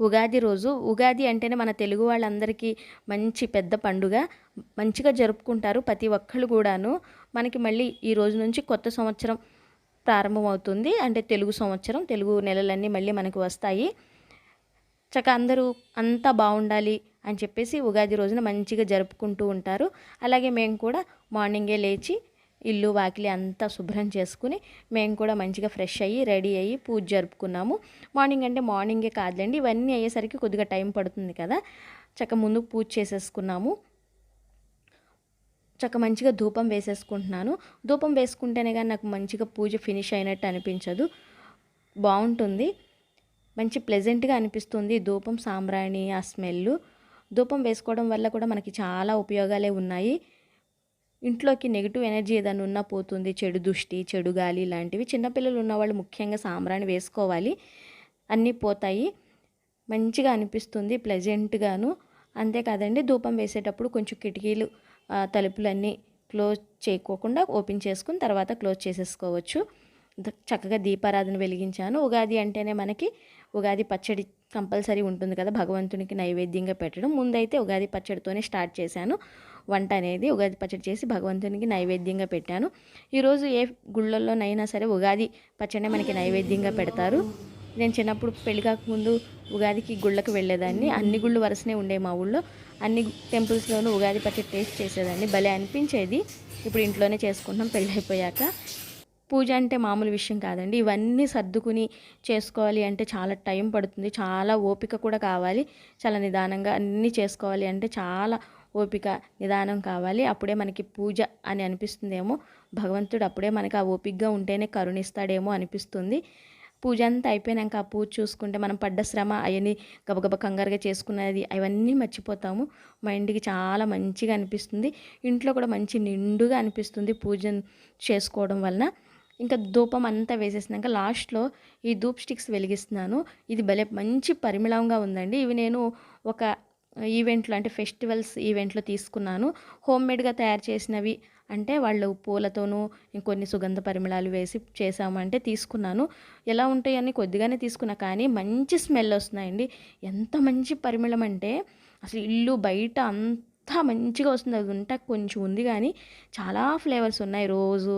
ఉగాది రోజు ఉగాది అంటేనే మన తెలుగు వాళ్ళందరికీ మంచి పెద్ద పండుగ. మంచిగా జరుపుకుంటారు ప్రతి ఒక్కళ్ళు కూడాను. మనకి మళ్ళీ ఈ రోజు నుంచి కొత్త సంవత్సరం ప్రారంభమవుతుంది. అంటే తెలుగు సంవత్సరం తెలుగు నెలలన్నీ మళ్ళీ మనకు వస్తాయి. చక్క అందరూ అంతా బాగుండాలి అని చెప్పేసి ఉగాది రోజున మంచిగా జరుపుకుంటూ ఉంటారు. అలాగే మేము కూడా మార్నింగే లేచి ఇల్లు వాకిలి అంతా శుభ్రం చేసుకుని మేము కూడా మంచిగా ఫ్రెష్ అయ్యి రెడీ అయ్యి పూజ జరుపుకున్నాము. మార్నింగ్ అంటే మార్నింగే కాదులేండి ఇవన్నీ అయ్యేసరికి కొద్దిగా టైం పడుతుంది కదా. చక్క ముందు పూజ చేసేసుకున్నాము. చక్క మంచిగా ధూపం వేసేసుకుంటున్నాను. ధూపం వేసుకుంటేనే కానీ నాకు మంచిగా పూజ ఫినిష్ అయినట్టు అనిపించదు. బాగుంటుంది. మంచి ప్లెజెంట్గా అనిపిస్తుంది ధూపం సాంబ్రాణి ఆ స్మెల్ ధూపం వేసుకోవడం వల్ల కూడా మనకి చాలా ఉపయోగాలే ఉన్నాయి. ఇంట్లోకి నెగిటివ్ ఎనర్జీ ఏదైనా ఉన్నా పోతుంది చెడు దృష్టి చెడు గాలి లాంటివి చిన్నపిల్లలు ఉన్నవాళ్ళు ముఖ్యంగా సాంబ్రాణి వేసుకోవాలి. అన్నీ పోతాయి. మంచిగా అనిపిస్తుంది ప్లెజెంట్గాను అంతేకాదండి ధూపం వేసేటప్పుడు కొంచెం కిటికీలు తలుపులన్నీ క్లోజ్ చేయకోకుండా ఓపెన్ చేసుకుని తర్వాత క్లోజ్ చేసేసుకోవచ్చు. చక్కగా దీపారాధన వెలిగించాను. ఉగాది అంటేనే మనకి ఉగాది పచ్చడి కంపల్సరీ ఉంటుంది కదా భగవంతునికి నైవేద్యంగా పెట్టడం. ముందైతే ఉగాది పచ్చడితోనే స్టార్ట్ చేశాను. వంట అనేది ఉగాది పచ్చడి చేసి భగవంతునికి నైవేద్యంగా పెట్టాను. ఈరోజు ఏ గుళ్ళల్లోనైనా సరే ఉగాది పచ్చడి మనకి నైవేద్యంగా పెడతారు. నేను చిన్నప్పుడు పెళ్ళి కాకముందు ఉగాదికి గుళ్ళకు వెళ్ళేదాన్ని. అన్ని గుళ్ళు వరుసనే ఉండే మా ఊళ్ళో. అన్ని టెంపుల్స్లోనూ ఉగాది పచ్చడి టేస్ట్ చేసేదాన్ని. భలే అనిపించేది. ఇప్పుడు ఇంట్లోనే చేసుకుంటాం పెళ్ళి అయిపోయాక. పూజ అంటే మామూలు విషయం కాదండి. ఇవన్నీ సర్దుకుని చేసుకోవాలి అంటే చాలా టైం పడుతుంది. చాలా ఓపిక కూడా కావాలి. చాలా నిదానంగా అన్నీ చేసుకోవాలి అంటే చాలా ఓపిక నిదానం కావాలి. అప్పుడే మనకి పూజ అని అనిపిస్తుందేమో. భగవంతుడు అప్పుడే మనకి ఆ ఓపికగా ఉంటేనే కరుణిస్తాడేమో అనిపిస్తుంది. పూజ అంతా అయిపోయినాక ఆ పూజ చూసుకుంటే మనం పడ్డ శ్రమ అవన్నీ గబగబ కంగారుగా చేసుకున్నది అవన్నీ మర్చిపోతాము. మైండ్కి చాలా మంచిగా అనిపిస్తుంది. ఇంట్లో కూడా మంచి నిండుగా అనిపిస్తుంది పూజ చేసుకోవడం వలన. ఇంకా ధూపం అంతా వేసేసినాక లాస్ట్లో ఈ ధూప్ స్టిక్స్ వెలిగిస్తున్నాను. ఇది భలే మంచి పరిమళంగా ఉందండి. ఇవి నేను ఒక ఈవెంట్లు అంటే ఫెస్టివల్స్ ఈవెంట్లో తీసుకున్నాను. హోమ్ మేడ్గా తయారు చేసినవి అంటే వాళ్ళు పూలతోనూ ఇంకొన్ని సుగంధ పరిమళాలు వేసి చేసామంటే తీసుకున్నాను. ఎలా ఉంటాయని కొద్దిగానే తీసుకున్నా కానీ మంచి స్మెల్ వస్తున్నాయండి ఎంత మంచి పరిమళం అంటే అసలు ఇల్లు బయట అంతా మంచిగా వస్తుంది. అది ఉంటా కొంచెం ఉంది కానీ చాలా ఫ్లేవర్స్ ఉన్నాయి. రోజు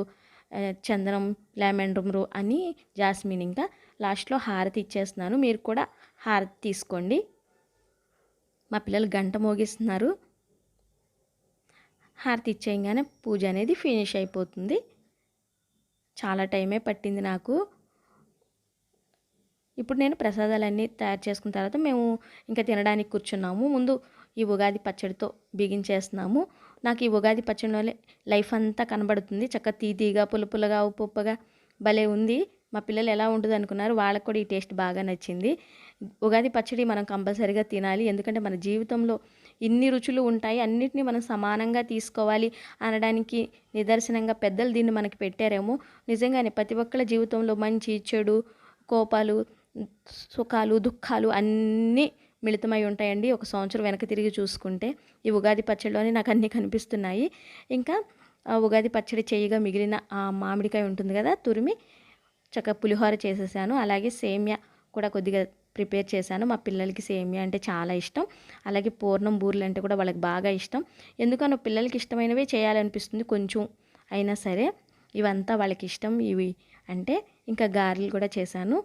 చందనం లెమన్ రుమ్రు అని జాస్మిన్ ఇంకా లాస్ట్లో హారతి ఇచ్చేస్తున్నాను. మీరు కూడా హారతి తీసుకోండి. మా పిల్లలు గంట మోగిస్తున్నారు. హారతి ఇచ్చేయంగానే పూజ అనేది ఫినిష్ అయిపోతుంది. చాలా టైమే పట్టింది నాకు. ఇప్పుడు నేను ప్రసాదాలన్నీ తయారు చేసుకున్న తర్వాత మేము ఇంకా తినడానికి కూర్చున్నాము. ముందు ఈ ఉగాది పచ్చడితో బిగించేస్తున్నాము. నాకు ఈ ఉగాది పచ్చడిలోనే లైఫ్ అంతా కనబడుతుంది. చక్కగా తీతీగా పులుపులుగా ఉప్పు ఉప్పుగా భలే ఉంది. మా పిల్లలు ఎలా ఉంటుంది అనుకున్నారు వాళ్ళకు కూడా ఈ టేస్ట్ బాగా నచ్చింది. ఉగాది పచ్చడి మనం కంపల్సరీగా తినాలి. ఎందుకంటే మన జీవితంలో ఇన్ని రుచులు ఉంటాయి. అన్నిటినీ మనం సమానంగా తీసుకోవాలి అనడానికి నిదర్శనంగా పెద్దలు దీన్ని మనకి పెట్టారేమో. నిజంగానే ప్రతి ఒక్కళ్ళ జీవితంలో మంచి చెడు కోపాలు సుఖాలు దుఃఖాలు అన్నీ మిళితమై ఉంటాయండి. ఒక సంవత్సరం వెనక తిరిగి చూసుకుంటే ఈ ఉగాది పచ్చడిలోనే నాకు అన్నీ కనిపిస్తున్నాయి. ఇంకా ఆ ఉగాది పచ్చడి చేయగా మిగిలిన ఆ మామిడికాయ ఉంటుంది కదా తురిమి చక్కగా పులిహోర చేసేసాను. అలాగే సేమ్యా కూడా కొద్దిగా ప్రిపేర్ చేశాను. మా పిల్లలకి సేమియా అంటే చాలా ఇష్టం. అలాగే పూర్ణం బూరెలు అంటే కూడా వాళ్ళకి బాగా ఇష్టం. ఎందుకనో పిల్లలకి ఇష్టమైనవే చేయాలనిపిస్తుంది కొంచెం అయినా సరే. ఇవంతా వాళ్ళకి ఇష్టం ఇవి అంటే ఇంకా గారెలు కూడా చేశాను.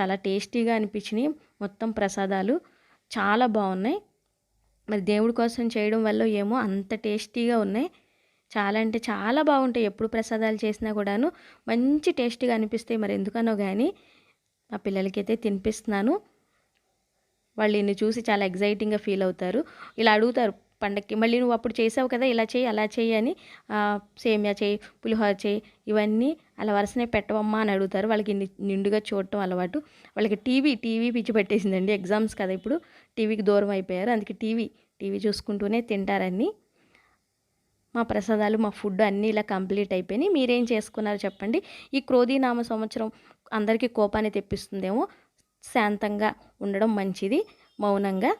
చాలా టేస్టీగా అనిపించినాయి. మొత్తం ప్రసాదాలు చాలా బాగున్నాయి. మరి దేవుడి కోసం చేయడం వల్ల ఏమో అంత టేస్టీగా ఉన్నాయి. చాలా అంటే చాలా బాగుంటాయి. ఎప్పుడు ప్రసాదాలు చేసినా కూడాను మంచి టేస్టీగా అనిపిస్తాయి. మరి ఎందుకనో కానీ మా పిల్లలకైతే తినిపిస్తున్నాను. వాళ్ళు ఇన్ని చూసి చాలా ఎగ్జైటింగ్గా ఫీల్ అవుతారు. ఇలా అడుగుతారు పండక్కి మళ్ళీ నువ్వు అప్పుడు చేసావు కదా ఇలా చేయి అలా చేయి అని సేమియా చేయి పులిహోర చేయి ఇవన్నీ అలా వరుసనే పెట్టవమ్మా అని అడుగుతారు. వాళ్ళకి నిండుగా చూడటం అలవాటు. వాళ్ళకి టీవీ టీవీ పిచ్చి పెట్టేసిందండి. ఎగ్జామ్స్ కదా ఇప్పుడు. టీవీకి దూరం అయిపోయారు. అందుకే టీవీ టీవీ చూసుకుంటూనే తింటారని మా ప్రసాదాలు మా ఫుడ్ అన్నీ ఇలా కంప్లీట్ అయిపోయినాయి. మీరేం చేసుకున్నారో చెప్పండి. ఈ క్రోధీనామ సంవత్సరం అందరికీ కోపాన్ని తెప్పిస్తుందేమో. శాంతంగా ఉండడం మంచిది మౌనంగా.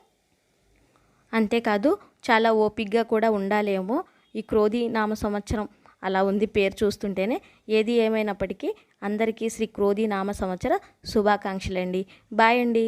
అంతేకాదు చాలా ఓపిగ్గా కూడా ఉండాలేమో ఈ క్రోధి నామ సంవత్సరం. అలా ఉంది పేరు చూస్తుంటేనే. ఏది ఏమైనప్పటికీ అందరికీ శ్రీ క్రోధి నామ సంవత్సర శుభాకాంక్షలండి. బాయ్ అండి.